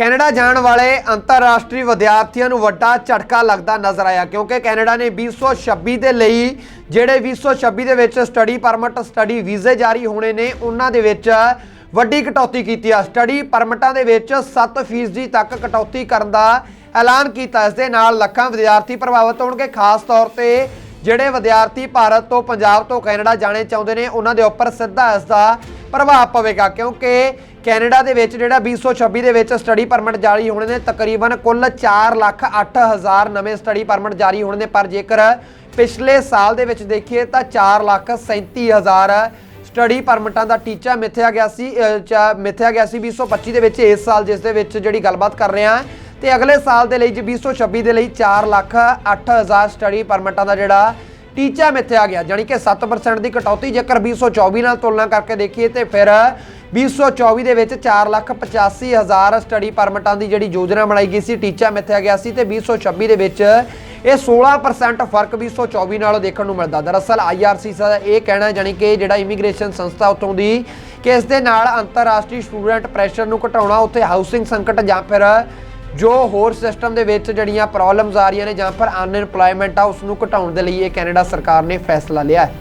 Canada ਜਾਣ ਵਾਲੇ ਅੰਤਰਰਾਸ਼ਟਰੀ ਵਿਦਿਆਰਥੀਆਂ ਨੂੰ ਵੱਡਾ ਝਟਕਾ ਲੱਗਦਾ ਨਜ਼ਰ ਆਇਆ, ਕਿਉਂਕਿ ਕੈਨੇਡਾ ਨੇ 2026 ਦੇ ਲਈ ਜਿਹੜੇ 2026 ਦੇ ਵਿੱਚ ਸਟੱਡੀ ਪਰਮਿਟ, ਸਟੱਡੀ ਵੀਜ਼ੇ ਜਾਰੀ ਹੋਣੇ ਨੇ, ਉਹਨਾਂ ਦੇ ਵਿੱਚ ਵੱਡੀ ਕਟੌਤੀ ਕੀਤੀ ਆ। ਸਟੱਡੀ ਪਰਮਿਟਾਂ ਦੇ ਵਿੱਚ 7% ਤੱਕ ਕਟੌਤੀ ਕਰਨ ਦਾ ਐਲਾਨ ਕੀਤਾ। ਇਸ ਦੇ ਨਾਲ ਲੱਖਾਂ ਵਿਦਿਆਰਥੀ ਪ੍ਰਭਾਵਿਤ ਹੋਣਗੇ। ਖਾਸ ਤੌਰ ਤੇ ਜਿਹੜੇ ਵਿਦਿਆਰਥੀ ਭਾਰਤ ਤੋਂ ਪੰਜਾਬ ਤੋਂ ਕੈਨੇਡਾ ਜਾਣੇ ਚਾਹੁੰਦੇ ਨੇ, ਉਹਨਾਂ ਦੇ ਉੱਪਰ ਸਿੱਧਾ ਇਸ ਦਾ ਪ੍ਰਭਾਵ ਪਵੇਗਾ, ਕਿਉਂਕਿ ਕੈਨੇਡਾ ਦੇ ਵਿੱਚ ਜਿਹੜਾ 2026 ਦੇ ਵਿੱਚ ਸਟੱਡੀ ਪਰਮਿਟ ਜਾਰੀ ਹੋਣੇ ਨੇ ਤਕਰੀਬਨ ਕੁੱਲ 4 ਲੱਖ 8 ਹਜ਼ਾਰ ਨਵੇਂ ਸਟੱਡੀ ਪਰਮਿਟ ਜਾਰੀ ਹੋਣੇ ਨੇ। ਪਰ ਜੇਕਰ ਪਿਛਲੇ ਸਾਲ ਦੇ ਵਿੱਚ ਦੇਖੀਏ ਤਾਂ 4 ਲੱਖ 37 ਹਜ਼ਾਰ ਸਟੱਡੀ ਪਰਮਿਟਾਂ ਦਾ ਟੀਚਾ ਮਿੱਥਿਆ ਗਿਆ ਸੀ ਅਹ, ਚਾ- ਮਿੱਥਿਆ ਗਿਆ ਸੀ 2025 ਦੇ ਵਿੱਚ ਇਸ ਸਾਲ ਜਿਸ ਦੇ ਵਿੱਚ ਜਿਹੜੀ ਗੱਲਬਾਤ ਕਰ ਰਹੇ ਹਾਂ। ਤੇ ਅਗਲੇ ਸਾਲ ਦੇ ਲਈ ਜੀ 2026 ਦੇ ਲਈ 4 ਲੱਖ 8 ਹਜ਼ਾਰ ਸਟੱਡੀ ਪਰਮਿਟਾਂ ਦਾ ਜਿਹੜਾ ਟੀਚਾ ਮਿੱਥਿਆ ਗਿਆ ਜਾਨੀ ਕਿ 7% ਦੀ ਕਟੌਤੀ। ਜੇਕਰ 2024 ਨਾਲ ਤੁਲਨਾ ਕਰਕੇ ਦੇਖੀਏ ਤੇ ਫਿਰ 2024 ਦੇ ਵਿੱਚ 4 ਲੱਖ 85 ਹਜ਼ਾਰ ਸਟੱਡੀ ਪਰਮਿਟਾਂ ਦੀ ਜਿਹੜੀ ਯੋਜਨਾ ਬਣਾਈ ਗਈ ਸੀ, ਟੀਚਾ ਮਿੱਥਿਆ ਗਿਆ ਸੀ ਤੇ 2026 ਦੇ ਵਿੱਚ ਇਹ 16% ਫ਼ਰਕ 2024 ਨਾਲੋਂ ਦੇਖਣ ਨੂੰ ਮਿਲਦਾ। ਦਰਅਸਲ IRCC ਦਾ ਇਹ ਕਹਿਣਾ ਹੈ ਜਾਨੀ ਕਿ ਜਿਹੜਾ ਇਮੀਗ੍ਰੇਸ਼ਨ ਸੰਸਥਾ ਉਤੋਂ ਦੀ, ਕਿ ਇਸ ਦੇ ਨਾਲ ਅੰਤਰਰਾਸ਼ਟਰੀ ਸਟੂਡੈਂਟ ਪ੍ਰੈਸ਼ਰ ਨੂੰ ਘਟਾਉਣਾ, ਉੱਥੇ ਹਾਊਸਿੰਗ ਸੰਕਟ ਜਾਂ ਫਿਰ ਜੋ ਹੋਰ ਸਿਸਟਮ ਦੇ ਵਿੱਚ ਜਿਹੜੀਆਂ ਪ੍ਰੋਬਲਮਸ ਆ ਰਹੀਆਂ ਨੇ ਜਾਂ ਫਿਰ ਅਨਇੰਪਲੋਇਮੈਂਟ ਆ ਉਸ ਨੂੰ ਘਟਾਉਣ ਦੇ ਲਈ ਇਹ ਕੈਨੇਡਾ ਸਰਕਾਰ ਨੇ ਫੈਸਲਾ ਲਿਆ ਹੈ।